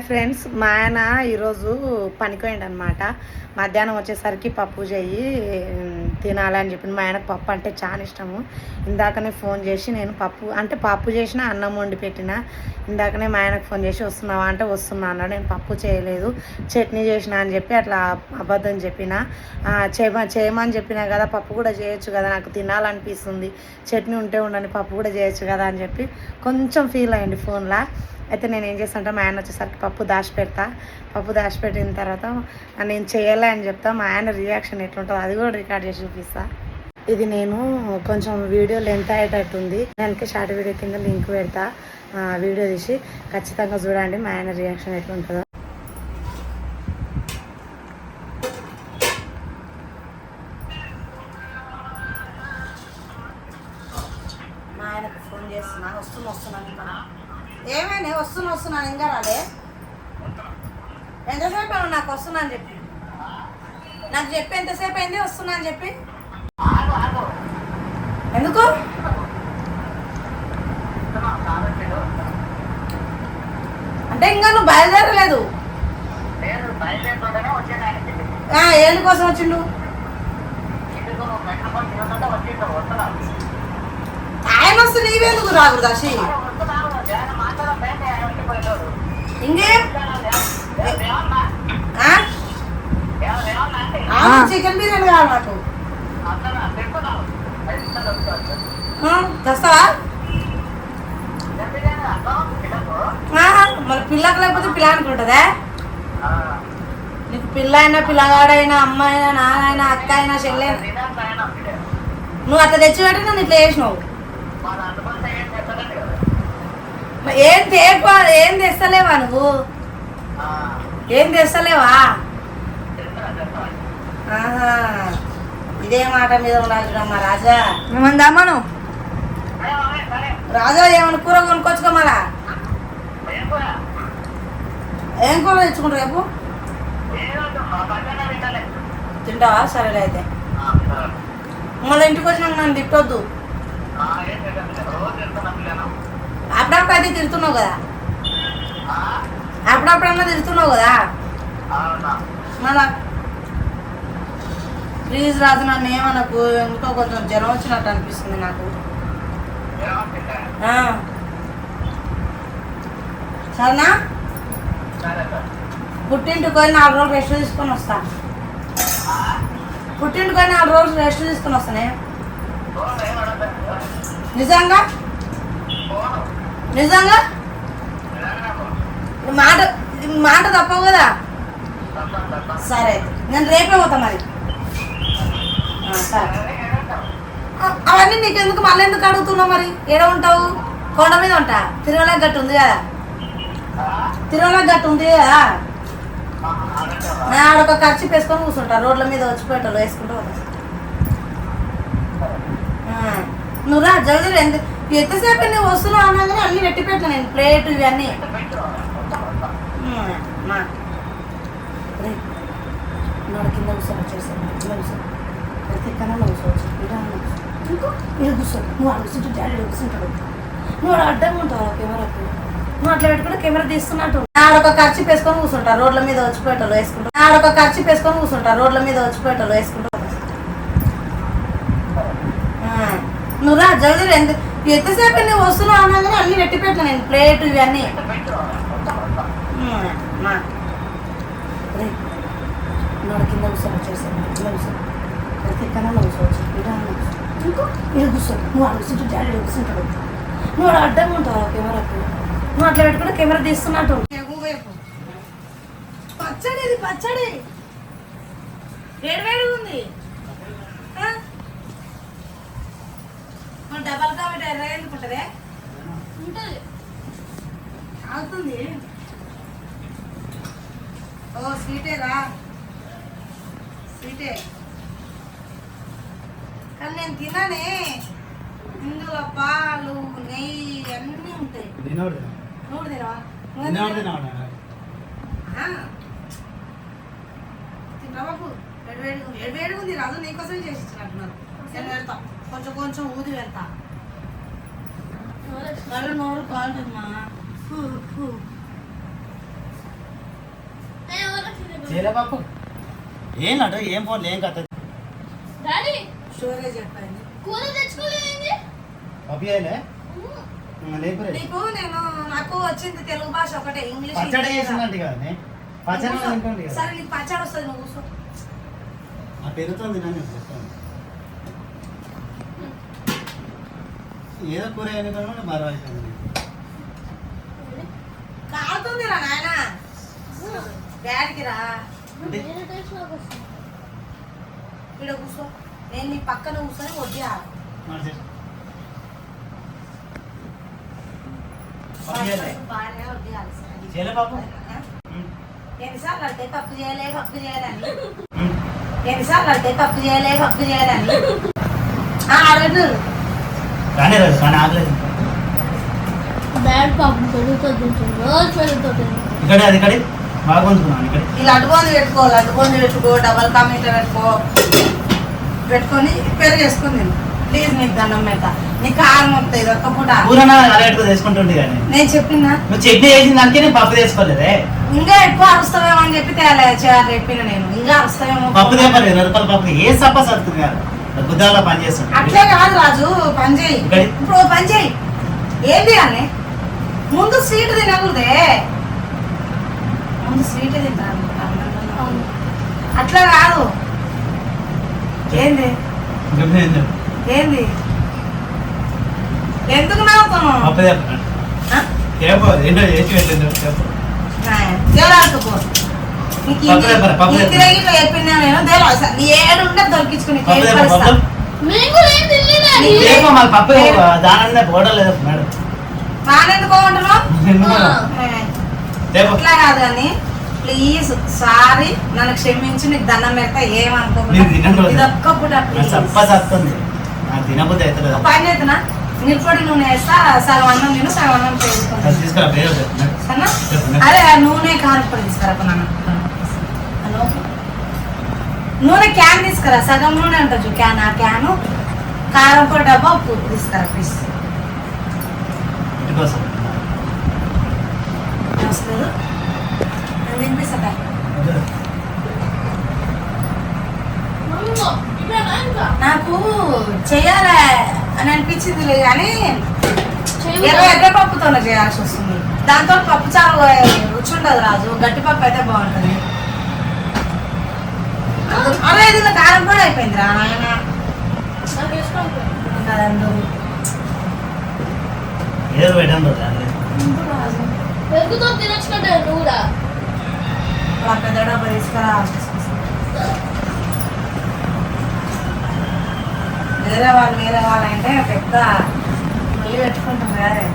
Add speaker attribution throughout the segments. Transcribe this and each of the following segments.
Speaker 1: Friends మా ఆయన ఈరోజు పనికోయండి అనమాట మధ్యాహ్నం వచ్చేసరికి పప్పు చేయి తినాలని చెప్పి మా ఆయనకు పప్పు అంటే చాలా ఇష్టము. ఇందాకనే ఫోన్ చేసి నేను పప్పు అంటే పప్పు చేసిన అన్నం వండి పెట్టిన ఇందాకనే మా ఆయనకు ఫోన్ చేసి వస్తున్నావా అంటే వస్తున్నా అన్నాడు. నేను పప్పు చేయలేదు చట్నీ చేసిన అని చెప్పి అట్లా అబద్ధం చెప్పిన. ఆ, చేయమ చేయమని చెప్పినా కదా పప్పు కూడా చేయొచ్చు కదా నాకు తినాలనిపిస్తుంది. చట్నీ ఉంటే ఉండని పప్పు కూడా చేయొచ్చు కదా అని చెప్పి కొంచెం ఫీల్ అయ్యండి ఫోన్లో. అయితే నేను ఏం చేస్తానంటే మా ఆయన వచ్చేసరికి పప్పు దాచి పెడతా. పప్పు దాచి పెట్టిన తర్వాత నేను చేయలే అని చెప్తా. మా ఆయన రియాక్షన్ ఎట్లుంటుందో అది కూడా రికార్డ్ చేసి చూపిస్తా. ఇది నేను కొంచెం వీడియో లెంత్ అయ్యేటట్టుంది దానికి షార్ట్ వీడియో కింద లింక్ పెడతా. వీడియో తీసి ఖచ్చితంగా చూడండి మా ఆయన రియాక్షన్ ఎట్లుంటుందో. మా ఆయనకు ఫోన్ చేస్తున్నా. వస్తున్నా వస్తున్నా. ఏమైనా వస్తున్నా వస్తున్నాను ఇంకా రాలే. ఎంతసేపు అయింది నాకు వస్తున్నా అని చెప్పి? నాకు చెప్పి ఎంతసేపు అయింది వస్తున్నా అని చెప్పి? ఎందుకు? అంటే ఇంకా నువ్వు బయలుదేరలేదు. ఏళ్ళ కోసం వచ్చిండు? ఆయన వస్తే నీవెందుకు రాదు? ఆ, చికెన్ బిర్యానీ కావాలి నాకు. తెస్తావా మరి పిల్లకు లేకపోతే పిల్లానికి ఉంటుందా నీకు పిల్ల అయినా పిల్లగాడైనా అమ్మ అయినా నాన్నైనా అక్క అయినా చెల్లెైనా. నువ్వు అట్లా తెచ్చిపెట్టి నన్ను ఇట్లా చేసినావు మరి ఏం తేపా ఏం తెస్తలేవా నువ్వు? ఏం తెస్తలేవా? ఇదే మాట మీద ఉన్నాడు రాజా.
Speaker 2: ఏమందామను
Speaker 1: రాజా ఏమైనా కూర కొనుక్కొచ్చుకో మళ్ళా ఏం కూర? తెచ్చుకుంటారు రేపు? తింటావా? సరేలే అయితే. మళ్ళీ ఇంటికి వచ్చినాక నన్ను తిట్టొద్దు. అప్పుడప్పుడు అయితే తిడుతున్నావు కదా. అప్పుడప్పుడన్నా తిడుతున్నావు కదా. మళ్ళా ప్లీజ్ రాజు నన్ను ఏమనకు? ఎందుకో కొంచెం జ్వరం వచ్చినట్టు అనిపిస్తుంది నాకు. సరేనా? పుట్టింటికి పోయి నాలుగు రోజులు రెస్ట్ తీసుకొని వస్తా. పుట్టింటికి పోయి నాలుగు రోజులు రెస్ట్ తీసుకొని వస్తానే. నిజంగా? నిజంగా? మాట మాట తప్పవు కదా? సరే అయితే. నేను రేపే పోతా మరి. సరే. అవన్నీ నీకు ఎందుకు మళ్ళీ ఎందుకు అడుగుతున్నావు మరి? ఏడ ఉంటావు? కొండ మీద ఉంటా? తిరుమల గట్టు ఉంది కదా? తిరుమల గట్టు ఉంది కదా? ఆడొక ఖర్చు వేసుకొని కూర్చుంటా. రోడ్ల మీద వచ్చి పెట్టాలి వేసుకుంటూ నువ్వు రా జల్దీ ఎందుకు ఎంత ఎంతసేపు నువ్వు వస్తున్నావు అనగానే అన్ని పెట్టి పెట్టా నేను ప్లేట్ ఇవన్నీ. నోడు కింద కూర్చొని వచ్చేసాను కింద కూర్చొని. ప్రతి కన్నా కూర్చోవచ్చు ఇంకో ఇలా కూర్చో నువ్వు అక్కడ కూర్చుంటే డాడీ కూర్చుంటాడు. నువ్వు అడ్డంగా ఉంటావు కెమెరాకు. నువ్వు అట్లా పెట్టుకుంటే కెమెరా తీస్తున్నట్టు. ఆడొక ఖర్చు వేసుకొని కూర్చుంటా రోడ్ల మీద వచ్చి పెట్టాలి వేసుకుంటా. ఆడొక ఖర్చు వేసుకొని కూర్చుంటా రోడ్ల మీద వచ్చి పెట్టాలి వేసుకుంటా. ఆ, నువ్వు రా జల్దీ రా. ఎంతసేపు నువ్వు వస్తున్నావు అనగానే అన్ని పెట్టి పెట్టిన నేను ప్లేట్ ఇవన్నీ. ఉమ్, మా. కింద కూర్చొని వచ్చేసాను కింద కూర్చొని ప్రతి కూర్చోవచ్చు ఇంకో నువ్వు అక్కడ కూర్చుంటే డాడీ కూర్చుంటాడు. నువ్వు అడ్డంగా ఉంటావు కెమెరాకు? నువ్వు అట్లా పెట్టుకుంటే కెమెరా తీస్తున్నట్టు. పచ్చడి ఇది పచ్చడి. వేడి వేడిగా ఉంది. మన డబల్ కాబట్టి ఎర్రగా ఎందుకుంటుందే? ఉంటుంది. అవుతుంది ఓ స్వీటేరా స్వీటే కానీ నేను తిననే. ఇందులో పాలు నెయ్యి అన్నీ ఉంటాయి. నువ్వు తినవా? తినవా? వేడిగా ఉంది. రాజు నీకోసం చేసి ఇచ్చినట్టున్నారు. నేను వెళ్తా కొంచెం కొంచెం ఊది వెళ్తా నడు నోరు కాలుతుందమ్మా.
Speaker 2: బాపు ఏంటంట ఏం ఫోన్ ఏం కథ?
Speaker 1: స్టోరేజ్ చెప్పండి.
Speaker 3: కూర తెచ్చుకోలేదండి
Speaker 1: నీకు నేను నాకు వచ్చింది తెలుగు భాష ఒకటే ఇంగ్లీష్
Speaker 2: పచ్చడి కదా.
Speaker 1: సరే నీకు పచ్చడి వస్తుంది నువ్వు కూర్చో
Speaker 2: ఆ పెరుగుతుంది నన్ను. ఏదో కూర ఎన్నుకోవడం మరో అయిపోయింది
Speaker 1: కాలుతుంది రా నాయన. డాడీకి రా. ఇక్కడ కూర్చో. నేను నీ పక్కన కూర్చొని
Speaker 2: చేయలే
Speaker 1: బాగానే
Speaker 2: పాపు.
Speaker 1: ఎన్నిసార్లు అంటే పప్పు చేయలే పప్పు చేయాలని. ఎన్నిసార్లు అంటే పప్పు చేయలే పప్పు చేయాలని అడుగు
Speaker 2: కానీ రాదు కానీ ఆగలేదు.
Speaker 3: డాడీ పాపం పెరుగుతో తింటుంది రోజు పెరుగుతో తింటుంది
Speaker 2: ఇక్కడ అది ఇక్కడ. బాగుంటున్నాను ఇక్కడ.
Speaker 1: ఇలా అడ్డుకొని పెట్టుకో అడ్డుకొని పెట్టుకో డబల్ కామెంట్ పెట్టుకో. పెట్టుకొని పెరుగు వేసుకొని తిను. ప్లీజ్ నీకు దండం పెడత. నీ కారం వస్తాయి ఇది ఒక్క పూట.
Speaker 2: అలవాటుగా చేసుకుంటుంది కానీ.
Speaker 1: నేను చెప్పినా?
Speaker 2: నువ్వు చట్నీ చేసిన దానికి నేను పప్పు చేసుకోలేదే.
Speaker 1: ఇంకా ఎక్కువ అరుస్తావేమో అని చెప్పి తేలే చేయాలి చెప్పిన నేను. ఇంకా అరుస్తావేమో?
Speaker 2: పప్పు రూపాయల పప్పు. ఏ సప్ప సరుతుంది కాదు గుద్దాలో పని చేస్తుంది
Speaker 1: అట్లే కాదు రాజు పని చేయి? ఇప్పుడు పని చేయి. ఏంటి అని ముందు స్వీట్ తినకూడదే. ముందు స్వీట్ తింటాను
Speaker 3: అవును.
Speaker 1: అట్లా కాదు. ఏంది? ఏంది? ఎందుకు నవ్వుతున్నావు?
Speaker 2: పప్పు తెప్ప
Speaker 1: ఆ?
Speaker 2: చెప్పు ఏంటో చేసి పెట్టిండు చెప్పు
Speaker 1: దేవరాడుకో నీకు
Speaker 2: పప్పు తెప్పరా, పప్పు
Speaker 1: ఇంటి
Speaker 2: తెప్పరా.
Speaker 1: దగ్గర చెప్పినా నేను దేవరా నీ ఏడు ఉంటే దొరికించుకుని
Speaker 2: పప్పు తెప్ప పప్పు
Speaker 3: మేము కూడా ఏం తినలేదు? డాడీ
Speaker 2: చెప్పు మళ్ళీ పప్పు దాని పోవడం లేదు మేడం.
Speaker 1: నానెందుకో ఉంటున్నావు
Speaker 2: చెప్పు
Speaker 1: అట్లా కాదు కానీ ప్లీజ్ సారీ నన్ను క్షమించి నీకు దండం పెడతా ఏమనుకో
Speaker 2: నేను తినను రోజు.
Speaker 1: ఇదొక్క పూట
Speaker 2: నాకు
Speaker 1: please.
Speaker 2: చప్ప సత్తుంది నాకు తినబుద్ధి అవుతుంది
Speaker 1: ఒక పని చేస్తున్నా నిలబడి నూనె వేస్తా సగం అన్నం నేను సగం అన్నం చేసుకుంటాను
Speaker 2: అది
Speaker 1: నూనె కారపొడి తీసుకురా నాన్న. నూనె క్యాన్ తీసుకురా సగం నూనె ఉంటుంది క్యాన్ ఆ క్యాను. కారం పొడి డబ్బా ఉప్పు తీసుకురా ప్లీజ్ వస్తుంది నాకు చేయాలి అని అనిపించింది కానీ
Speaker 3: చేయము
Speaker 1: ఇరవై ఎర్ర పప్పుతోనే చేయాల్సి వస్తుంది. దాంతో పప్పు చాలా రుచి ఉండదు రాజు. గట్టి పప్పు అయితే బాగుంటుంది. అరే ఇది నా కారం కూడా అయిపోయింది రా నాయన.
Speaker 2: ఏదో పెట్టాను?
Speaker 3: పెరుగుతో నువ్వు కూడా
Speaker 1: డబ్బా తీసుకురా వేరే వాళ్ళు వేరే వాళ్ళు అంటే పెద్ద మళ్ళీ పెట్టుకుంటాం వేరే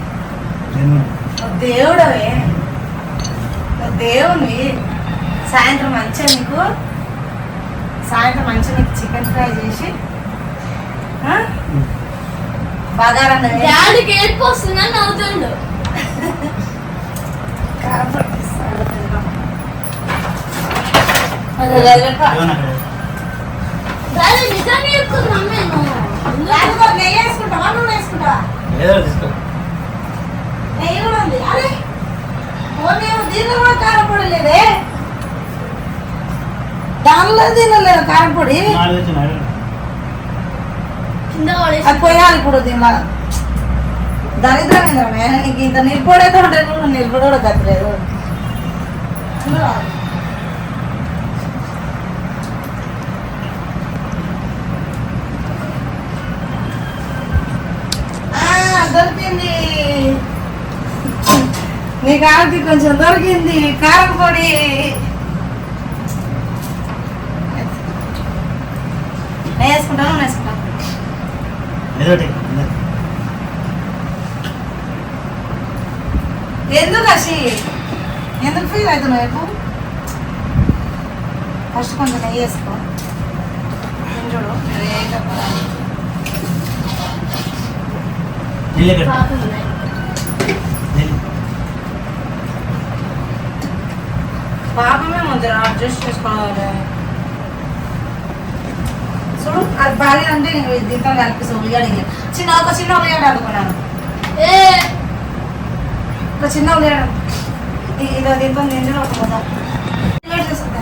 Speaker 1: దేవుడవే. దేవుని సాయంత్రం మంచిగా నీకు సాయంత్రం మంచిగా నీకు చికెన్ ఫ్రై చేసి
Speaker 3: డాడీకి ఏడుపు వస్తుందని నవ్వుతుండు.
Speaker 1: నెయ్యి వేసుకుంటావా నూనె వేసుకుంటావా? నెయ్యి కూడా ఉంది. దీనిలో కూడా లేదే. దానిలో దీనిలో లేదు కారం పొడి
Speaker 2: నాలుగు వచ్చి నాడు
Speaker 3: కింద
Speaker 1: అది పోయాలి ఇప్పుడు దీనిలో. దరిద్రం ఏంద్రమే నీకు ఇంత నిలిపోడైతే ఉంటుంది కూడా నిలిపోడు కూడా గతలేదు దొరికింది. నీ కాకి కొంచెం దొరికింది. కారం పొడి నేను వేసుకుంటాను నేను వేసుకుంటాను. ఎందుకు అసి ఎందుకు ఫీల్ అవుతున్నావు ఇప్పుడు ఫస్ట్ కొంచెం నెయ్యి వేసుకో. చూడు. పాపమే ముందు అడ్జస్ట్ చేసుకోవాలి. బాగా అంటే దీంతో కనిపిస్తుంది ఉల్లిగడ్డ. చిన్న ఒక చిన్న ఉల్లిగడ్డ అనుకున్నాను.
Speaker 3: ఏ?
Speaker 1: ఒక చిన్న ఉల్లిగడ్డ. ఇదో దీంతో నిండు ఒక మొత్తం ఉల్లిగడ్డ తీసుకుంటా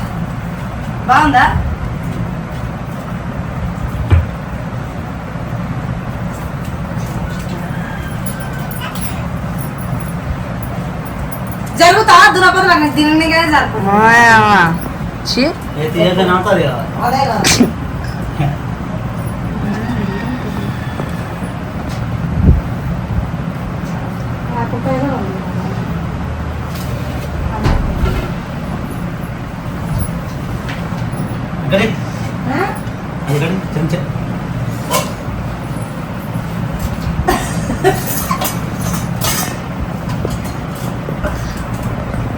Speaker 1: బాగుందా? జరుగుతా?
Speaker 2: తీయక నవ్వుతుంది కదా
Speaker 1: అదే కదా.
Speaker 2: ఇక్కడ ఇక్కడ చెంచా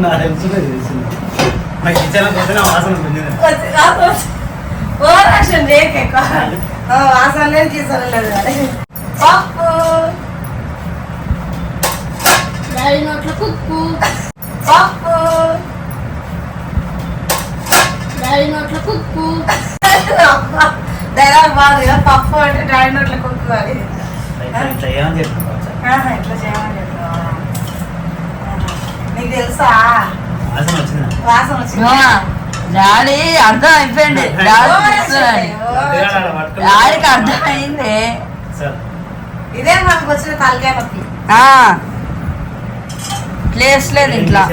Speaker 2: నా తెలుసు తెలిసింది నాకు కిచెన్ పోతే నా వాసన ఉంటుంది
Speaker 1: వాసన లేదు లేదు కానీ. పప్పు
Speaker 3: డాడీ నోట్ల కుక్కు
Speaker 1: పప్పు
Speaker 3: డాడీ నోట్ల కుక్కు
Speaker 1: డైలాగ్ బాగుంది కదా పప్పు అంటే డాడీ నోట్ల కుక్కు అని
Speaker 2: ఇట్లా ఇట్లా
Speaker 1: ఇట్లా చేయమని చెప్పినావా? ఆహా. నీకు తెలుసా?
Speaker 2: వాసన వచ్చింది? నాకు.
Speaker 1: వాసన వచ్చింది.
Speaker 4: మామ, డాడీ అర్థం అయిపోయింది డాడీకి అర్థం అయింది
Speaker 2: సార్.
Speaker 1: ఇదే మనకు వచ్చిన తలకాయ నొప్పి.
Speaker 4: ప్లేస్ లేదు ఇంట్లో.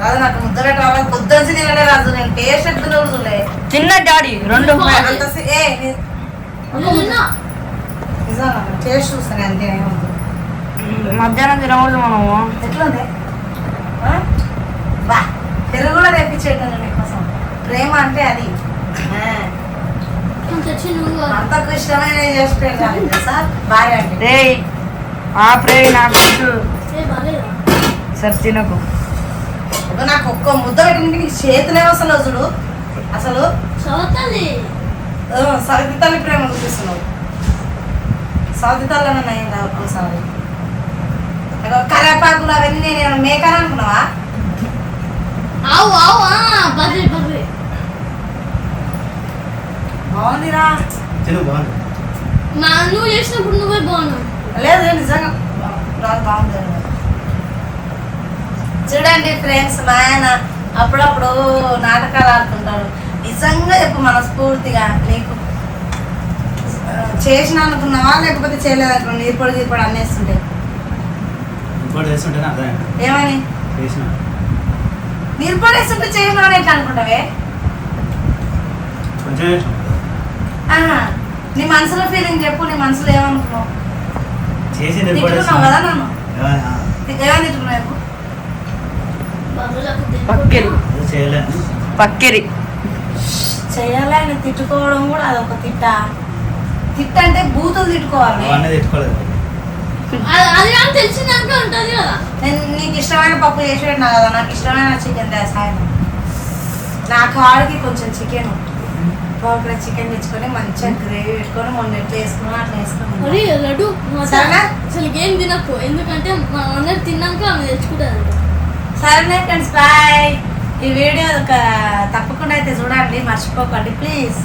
Speaker 1: రాదు నాకు ముద్దలే రావాలి పొద్దున తినడే రాదు నేను టేస్ట్ ఎట్లా చూడలే.
Speaker 4: తిన్న డాడీ రెండు
Speaker 1: అంత టేస్ట్ చూస్తాను అంతే.
Speaker 4: మధ్యాహ్నం తినకూడదు మనము.
Speaker 1: ఎట్లుంది? ఆ? బా పెరుగు కూడా తెప్పించేటండి మీకోసం. ప్రేమ అంటే అది.
Speaker 3: నువ్వు
Speaker 1: అంతకు ఇష్టమైన చేసి పెట్టాలి సార్ భార్య అంటే.
Speaker 4: ఆ ప్రే నాకు సరే తినకు.
Speaker 1: నాకు ఒక్క ముద్ద పెట్టినకి నీకు చేతులే అసలు చూడు. అసలు. తల్లి ప్రేమ చూపిస్తున్నావు. కాదు ఒకసారి. కరేపాకులు అవన్నీ నేను ఏమైనా మేకని అనుకున్నావా?
Speaker 3: ఆవు ఆవు బర్రె బర్రె.
Speaker 1: బాగుందిరా.
Speaker 2: తిను బాగుంది.
Speaker 3: మా నువ్వు చేసినప్పుడు నువ్వే బాగున్నావు.
Speaker 1: లేదు లేదు, నిజంగా. రాదు బాగుంది. చూడండి ఫ్రెండ్స్ మా ఆయన అప్పుడప్పుడు నాటకాలు ఆడుతుంటాడు. నిజంగా చెప్పు మనస్ఫూర్తిగా నీకు. చేసిన అనుకున్నావా? లేకపోతే చేయలేదు అనుకున్నా ఇప్పుడు ఇప్పుడు అన్నేస్తుంటే ఏమని? వేస్తుంటే చేసిన అని ఎట్లా అనుకుంటావే. నీ మనసులో ఫీలింగ్ చెప్పు నీ మనసులో ఏమనుకున్నావు? తిట్టుకున్నావు కదా నన్ను?
Speaker 2: ఏమని
Speaker 1: తిట్టుకున్నావు
Speaker 4: పక్కిరి.
Speaker 2: చేయలేను
Speaker 4: పక్కిరి.
Speaker 1: చేయాలి ఆయన తిట్టుకోవడం కూడా అదొక తిట్ట. తిట్ట అంటే బూతులు తిట్టుకోవాలి.
Speaker 3: అది- అది నాకు తెలిసిందాక ఉంటుంది కదా.
Speaker 1: నేను నీకు ఇష్టమైన పప్పు చేసి పెట్టినా కదా నాకు ఇష్టమైన చికెన్ సాయం నా కాడికి కొంచెం చికెన్ పావుకిలో చికెన్ తెచ్చుకొని మంచిగా గ్రేవీ పెట్టుకొని మొన్న ఎట్లా వేసుకున్నా అట్లా వేసుకున్నాను
Speaker 3: లడ్డు
Speaker 1: సరేనా?
Speaker 3: అసలు ఏం తినకు? ఎందుకంటే మా అందరు తిన్నాక ఆమె తెచ్చుకుంటారు
Speaker 1: సరేనే ఫ్రెండ్స్ బాయ్. ఈ వీడియో ఒక తప్పకుండా అయితే చూడండి మర్చిపోకండి. ప్లీజ్.